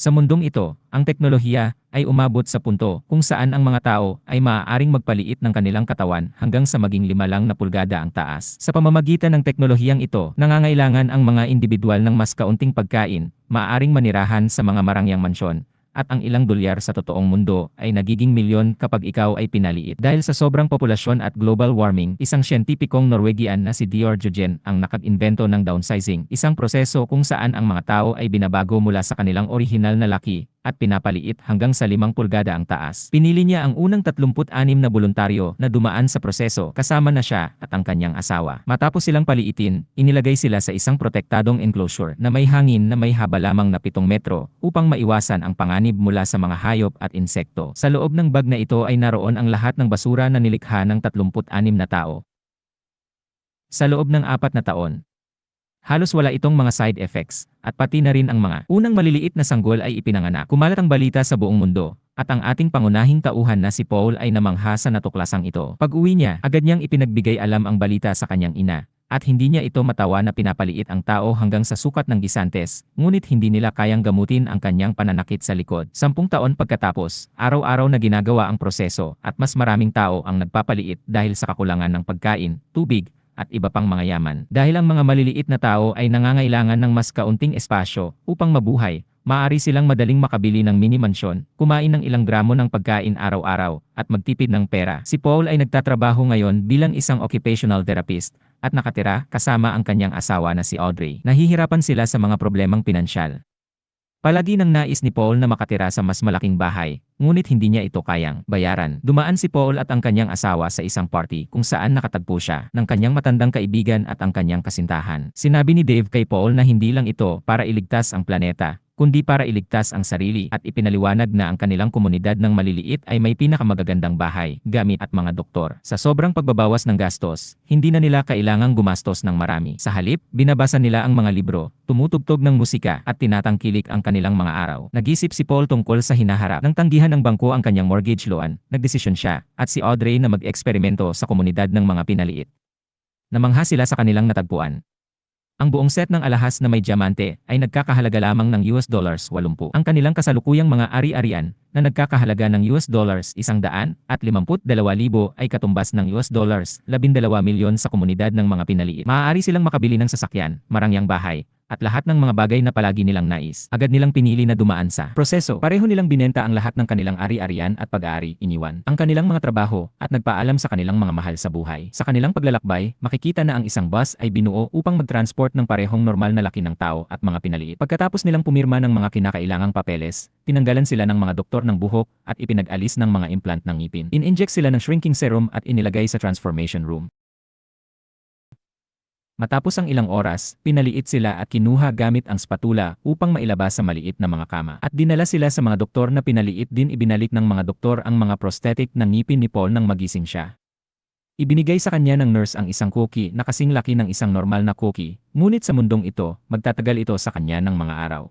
Sa mundong ito, ang teknolohiya ay umabot sa punto kung saan ang mga tao ay maaaring magpaliit ng kanilang katawan hanggang sa maging lima lang na pulgada ang taas. Sa pamamagitan ng teknolohiyang ito, nangangailangan ang mga individual ng mas kaunting pagkain, maaaring manirahan sa mga marangyang mansyon, at ang ilang dolyar sa totoong mundo ay nagiging milyon kapag ikaw ay pinaliit. Dahil sa sobrang populasyon at global warming, isang siyentipikong Norwegian na si Dior Jogen ang nakag-invento ng downsizing, isang proseso kung saan ang mga tao ay binabago mula sa kanilang orihinal na laki at pinapaliit hanggang sa 5 pulgada ang taas. Pinili niya ang unang 36 na voluntaryo na dumaan sa proseso kasama na siya at ang kanyang asawa. Matapos silang paliitin, inilagay sila sa isang protektadong enclosure na may hangin na may haba lamang na 7 metro upang maiwasan ang panganib mula sa mga hayop at insekto. Sa loob ng bag na ito ay naroon ang lahat ng basura na nilikha ng 36 na tao. Sa loob ng apat na taon, Halos wala itong mga side effects, at pati na rin ang mga unang maliliit na sanggol ay ipinanganak. Kumalat ang balita sa buong mundo, at ang ating pangunahing tauhan na si Paul ay namangha sa natuklasang ito. Pag uwi niya, agad niyang ipinagbigay alam ang balita sa kanyang ina, at hindi niya ito matawa na pinapaliit ang tao hanggang sa sukat ng gisantes, ngunit hindi nila kayang gamutin ang kanyang pananakit sa likod. Sampung taon pagkatapos, araw-araw na ginagawa ang proseso at mas maraming tao ang nagpapaliit dahil sa kakulangan ng pagkain, tubig, at iba pang mga yaman. Dahil ang mga maliliit na tao ay nangangailangan ng mas kaunting espasyo upang mabuhay, maaari silang madaling makabili ng mini mansyon, kumain ng ilang gramo ng pagkain araw-araw, at magtipid ng pera. Si Paul ay nagtatrabaho ngayon bilang isang occupational therapist, at nakatira kasama ang kanyang asawa na si Audrey. Nahihirapan sila sa mga problemang pinansyal. Palagi nang nais ni Paul na makatira sa mas malaking bahay, ngunit hindi niya ito kayang bayaran. Dumaan si Paul at ang kanyang asawa sa isang party kung saan nakatagpo siya ng kanyang matandang kaibigan at ang kanyang kasintahan. Sinabi ni Dave kay Paul na hindi lang ito para iligtas ang planeta, kundi para iligtas ang sarili at ipinaliwanag na ang kanilang komunidad ng maliliit ay may pinakamagagandang bahay, gamit at mga doktor. Sa sobrang pagbabawas ng gastos, hindi na nila kailangang gumastos ng marami. Sa halip, binabasa nila ang mga libro, tumutugtog ng musika at tinatangkilik ang kanilang mga araw. Nag-isip si Paul tungkol sa hinaharap ng tanggihan ng bangko ang kanyang mortgage loan, nagdesisyon siya, at si Audrey na mag-eksperimento sa komunidad ng mga pinaliit. Namangha sila sa kanilang natagpuan. Ang buong set ng alahas na may diamante ay nagkakahalaga lamang ng US dollars 80. Ang kanilang kasalukuyang mga ari-arian na nagkakahalaga ng US dollars 100 at 52,000 ay katumbas ng US dollars 12 milyon sa komunidad ng mga pinaliit. Maaari silang makabili ng sasakyan, marangyang bahay, at lahat ng mga bagay na palagi nilang nais. Agad nilang pinili na dumaan sa proseso. Pareho nilang binenta ang lahat ng kanilang ari-arian at pag-aari, iniwan ang kanilang mga trabaho at nagpaalam sa kanilang mga mahal sa buhay. Sa kanilang paglalakbay, makikita na ang isang bus ay binuo upang mag-transport ng parehong normal na laki ng tao at mga pinaliit. Pagkatapos nilang pumirma ng mga kinakailangang papeles, tinanggalan sila ng mga doktor ng buhok at ipinag-alis ng mga implant ng ngipin. In-inject sila ng shrinking serum at inilagay sa transformation room. Matapos ang ilang oras, pinaliit sila at kinuha gamit ang spatula upang mailabas sa maliit na mga kama. At dinala sila sa mga doktor na pinaliit din ibinalik ng mga doktor ang mga prosthetic ng ngipin ni Paul nang magising siya. Ibinigay sa kanya ng nurse ang isang cookie na kasing laki ng isang normal na cookie, ngunit sa mundong ito, magtatagal ito sa kanya ng mga araw.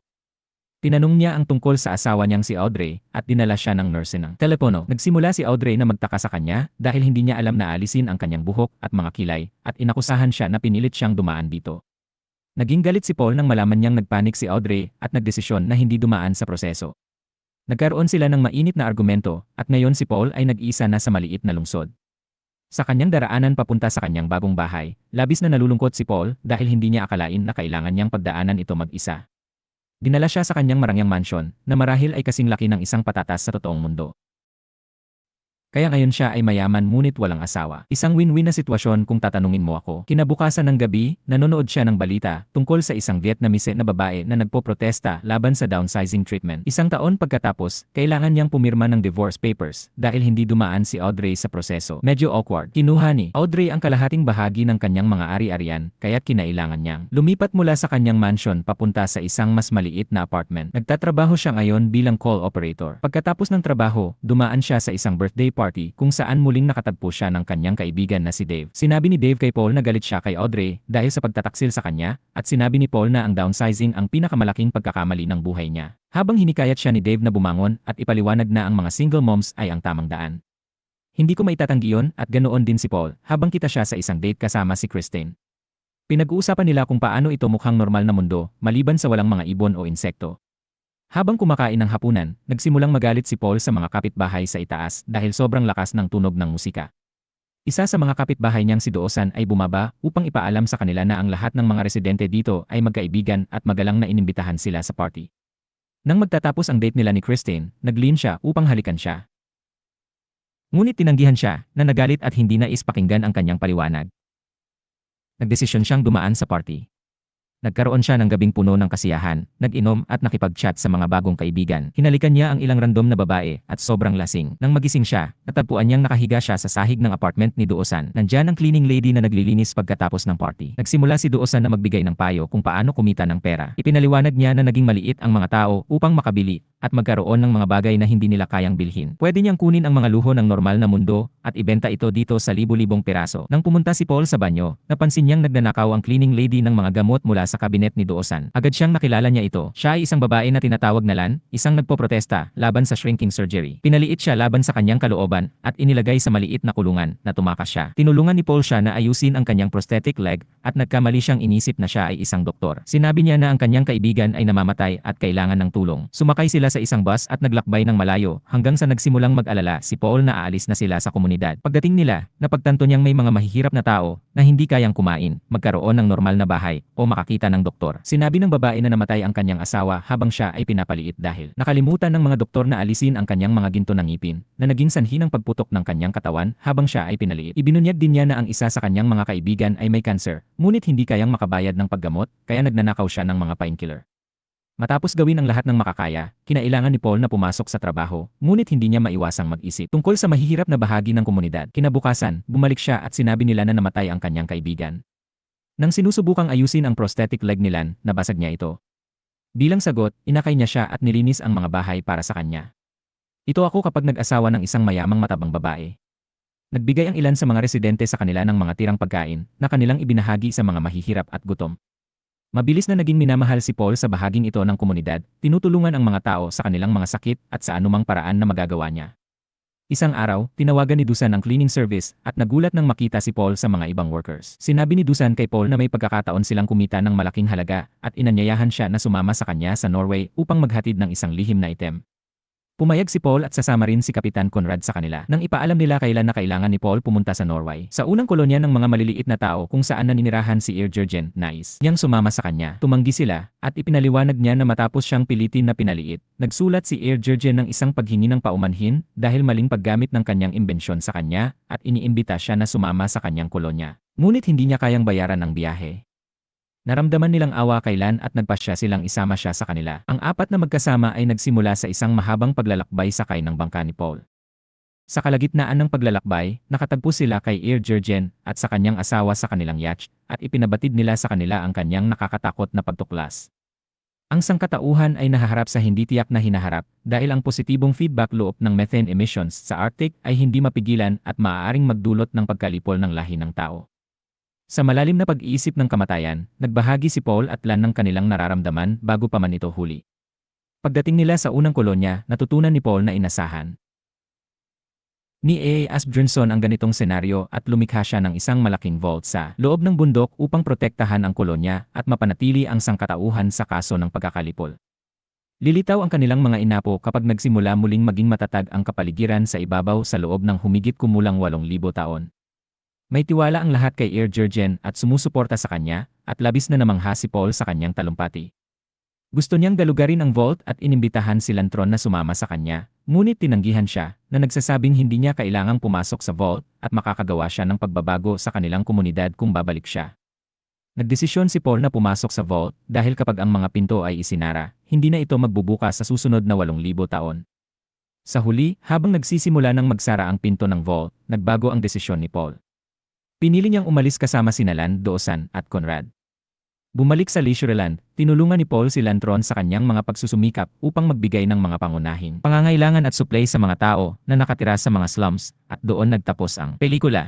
Tinanong niya ang tungkol sa asawa niyang si Audrey at dinala siya ng nurse ng telepono. Nagsimula si Audrey na magtaka sa kanya dahil hindi niya alam na alisin ang kanyang buhok at mga kilay at inakusahan siya na pinilit siyang dumaan dito. Naging galit si Paul nang malaman niyang nagpanik si Audrey at nagdesisyon na hindi dumaan sa proseso. Nagkaroon sila ng mainit na argumento at ngayon si Paul ay nag-isa na sa maliit na lungsod. Sa kanyang daraanan papunta sa kanyang bagong bahay, labis na nalulungkot si Paul dahil hindi niya akalain na kailangan niyang pagdaanan ito mag-isa. Dinala siya sa kanyang marangyang mansyon, na marahil ay kasing laki ng isang patatas sa totoong mundo. Kaya ngayon siya ay mayaman ngunit walang asawa. Isang win-win na sitwasyon kung tatanungin mo ako. Kinabukasan ng gabi, nanonood siya ng balita tungkol sa isang Vietnamese na babae na nagpo-protesta laban sa downsizing treatment. Isang taon pagkatapos, kailangan niyang pumirma ng divorce papers dahil hindi dumaan si Audrey sa proseso. Medyo awkward. Kinuha ni Audrey ang kalahating bahagi ng kanyang mga ari-arian, kaya't kinailangan niyang lumipat mula sa kanyang mansion papunta sa isang mas maliit na apartment. Nagtatrabaho siya ngayon bilang call operator. Pagkatapos ng trabaho, dumaan siya sa isang birthday party kung saan muling nakatagpo siya ng kanyang kaibigan na si Dave. Sinabi ni Dave kay Paul na galit siya kay Audrey dahil sa pagtataksil sa kanya at sinabi ni Paul na ang downsizing ang pinakamalaking pagkakamali ng buhay niya. Habang hinikayat siya ni Dave na bumangon at ipaliwanag na ang mga single moms ay ang tamang daan. Hindi ko maitatanggi yon at ganoon din si Paul habang kita siya sa isang date kasama si Christine. Pinag-uusapan nila kung paano ito mukhang normal na mundo maliban sa walang mga ibon o insekto. Habang kumakain ng hapunan, nagsimulang magalit si Paul sa mga kapitbahay sa itaas dahil sobrang lakas ng tunog ng musika. Isa sa mga kapitbahay niyang si Doosan ay bumaba upang ipaalam sa kanila na ang lahat ng mga residente dito ay magkaibigan at magalang na inimbitahan sila sa party. Nang magtatapos ang date nila ni Christine, naglin siya upang halikan siya. Ngunit tinanggihan siya na nagalit at hindi nais pakinggan ang kanyang paliwanag. Nagdesisyon siyang dumaan sa party. Nagkaroon siya ng gabing puno ng kasiyahan, nag-inom at nakipag-chat sa mga bagong kaibigan. Hinalikan niya ang ilang random na babae at sobrang lasing. Nang magising siya, natagpuan niyang nakahiga siya sa sahig ng apartment ni Duosan. Nandiyan ang cleaning lady na naglilinis pagkatapos ng party. Nagsimula si Duosan na magbigay ng payo kung paano kumita ng pera. Ipinaliwanag niya na naging maliit ang mga tao upang makabili at magkaroon ng mga bagay na hindi nila kayang bilhin. Pwede niyang kunin ang mga luho ng normal na mundo at ibenta ito dito sa libu-libong piraso. Nang pumunta si Paul sa banyo, napansin niyang nagnanakaw ang cleaning lady ng mga gamot mula sa kabinet ni Doosan. Agad siyang nakilala niya ito. Siya ay isang babae na tinatawag na Lan, isang nagpoprotesta laban sa shrinking surgery. Pinaliit siya laban sa kanyang kalooban at inilagay sa maliit na kulungan na tumakas siya. Tinulungan ni Paul siya na ayusin ang kanyang prosthetic leg at nagkamali siyang inisip na siya ay isang doktor. Sinabi niya na ang kanyang kaibigan ay namamatay at kailangan ng tulong. Sumakay sila sa isang bus at naglakbay ng malayo hanggang sa nagsimulang mag-alala si Paul na aalis na sila sa komunidad. Pagdating nila, napagtanto niyang may mga mahihirap na tao na hindi kayang kumain, magkaroon ng normal na bahay o makakita ng doktor. Sinabi ng babae na namatay ang kanyang asawa habang siya ay pinapaliit dahil nakalimutan ng mga doktor na alisin ang kanyang mga ginto ng ngipin na naging sanhi ng pagputok ng kanyang katawan habang siya ay pinaliit. Ibinunyag din niya na ang isa sa kanyang mga kaibigan ay may cancer, ngunit hindi kayang makabayad ng paggamot kaya nagnanakaw siya ng mga painkiller. Matapos gawin ang lahat ng makakaya, kinailangan ni Paul na pumasok sa trabaho, ngunit hindi niya maiwasang mag-isip tungkol sa mahihirap na bahagi ng komunidad. Kinabukasan, bumalik siya at sinabi nila na namatay ang kanyang kaibigan. Nang sinusubukang ayusin ang prosthetic leg ni Lan, nabasag niya ito. Bilang sagot, inakay niya siya at nilinis ang mga bahay para sa kanya. Ito ako kapag nag-asawa ng isang mayamang matabang babae. Nagbigay ang ilan sa mga residente sa kanila ng mga tirang pagkain na kanilang ibinahagi sa mga mahihirap at gutom. Mabilis na naging minamahal si Paul sa bahaging ito ng komunidad, tinutulungan ang mga tao sa kanilang mga sakit at sa anumang paraan na magagawa niya. Isang araw, tinawagan ni Dusan ang cleaning service at nagulat nang makita si Paul sa mga ibang workers. Sinabi ni Dusan kay Paul na may pagkakataon silang kumita ng malaking halaga at inanyayahan siya na sumama sa kanya sa Norway upang maghatid ng isang lihim na item. Pumayag si Paul at sasama rin si Kapitan Conrad sa kanila nang ipaalam nila kailan na kailangan ni Paul pumunta sa Norway. Sa unang kolonya ng mga maliliit na tao kung saan naninirahan si Ear Jurgen, Nice, niyang sumama sa kanya. Tumanggi sila at ipinaliwanag niya na matapos siyang pilitin na pinaliit. Nagsulat si Ear Jurgen ng isang paghingi ng paumanhin dahil maling paggamit ng kanyang imbensyon sa kanya at iniimbita siya na sumama sa kanyang kolonya. Ngunit hindi niya kayang bayaran ang biyahe. Naramdaman nilang awa kay Lan at nagpasya silang isama siya sa kanila. Ang apat na magkasama ay nagsimula sa isang mahabang paglalakbay sakay ng bangka ni Paul. Sa kalagitnaan ng paglalakbay, nakatagpo sila kay Ear Jurgen at sa kanyang asawa sa kanilang yacht at ipinabatid nila sa kanila ang kanyang nakakatakot na pagtuklas. Ang sangkatauhan ay nahaharap sa hindi tiyak na hinaharap dahil ang positibong feedback loop ng methane emissions sa Arctic ay hindi mapigilan at maaaring magdulot ng pagkalipol ng lahi ng tao. Sa malalim na pag-iisip ng kamatayan, nagbahagi si Paul at Lan ng kanilang nararamdaman bago pa man ito huli. Pagdating nila sa unang kolonya, natutunan ni Paul na inasahan. Ni A. Asbjörnsson ang ganitong senaryo at lumikha siya ng isang malaking vault sa loob ng bundok upang protektahan ang kolonya at mapanatili ang sangkatauhan sa kaso ng pagkakalipol. Lilitaw ang kanilang mga inapo kapag nagsimula muling maging matatag ang kapaligiran sa ibabaw sa loob ng humigit kumulang 8,000 taon. May tiwala ang lahat kay Ear Jurgen at sumusuporta sa kanya, at labis na namangha si Paul sa kanyang talumpati. Gusto niyang galugarin ang vault at inimbitahan si Lantron na sumama sa kanya, ngunit tinanggihan siya na nagsasabing hindi niya kailangang pumasok sa vault at makakagawa siya ng pagbabago sa kanilang komunidad kung babalik siya. Nagdesisyon si Paul na pumasok sa vault dahil kapag ang mga pinto ay isinara, hindi na ito magbubukas sa susunod na 8,000 taon. Sa huli, habang nagsisimula ng magsara ang pinto ng vault, nagbago ang desisyon ni Paul. Pinili niyang umalis kasama si Nalan, Doosan at Conrad. Bumalik sa Leisureland, tinulungan ni Paul si Lantron sa kanyang mga pagsusumikap upang magbigay ng mga pangunahing pangangailangan at supply sa mga tao na nakatira sa mga slums at doon nagtapos ang pelikula.